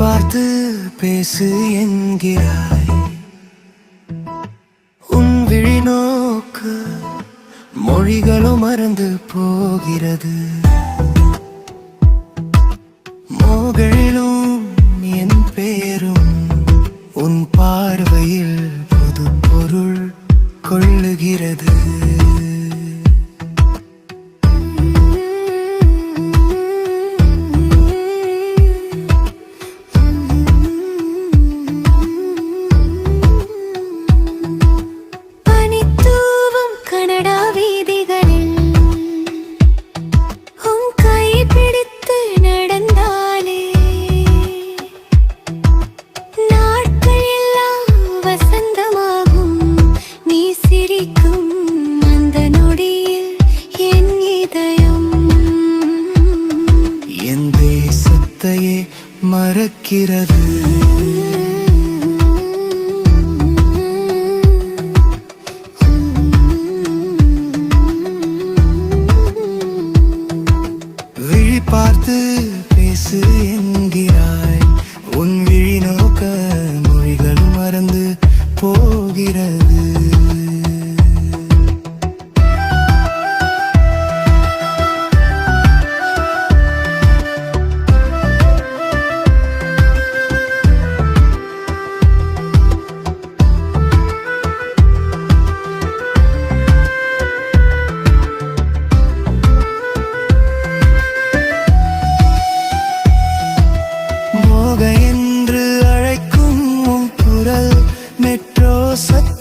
பார்த்து பேசு என்கிறாய். உன் விழிநோக்கு மொழிகளும் மறந்து போகிறது. மோகளிலும் என் பேரும் உன் பார்வையில் மறக்கிறது.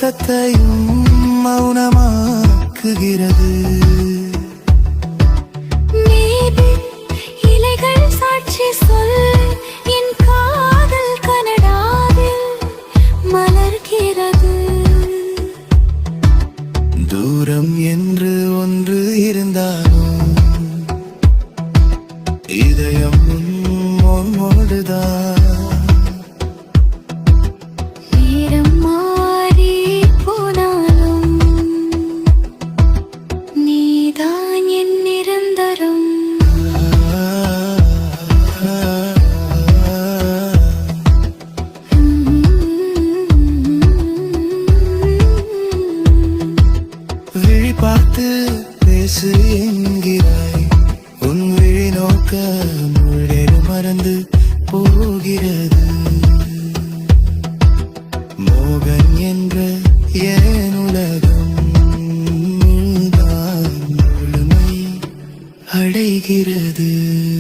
சத்தத்தையும் மௌனமாக்குகிறது. இலைகள் சாட்சி சொல் என் காதல் கனடாவில் மலர்கிறது. தூரம் என்று ஒன்று இருந்தாலும் இதயம் உன்னோடுதான் பார்த்து பேசு என்கிறாய். உன் விழி நோக்க முழு மறந்து போகிறது. மோகன் என்ற ஏன் உலகம் முழுமை அடைகிறது.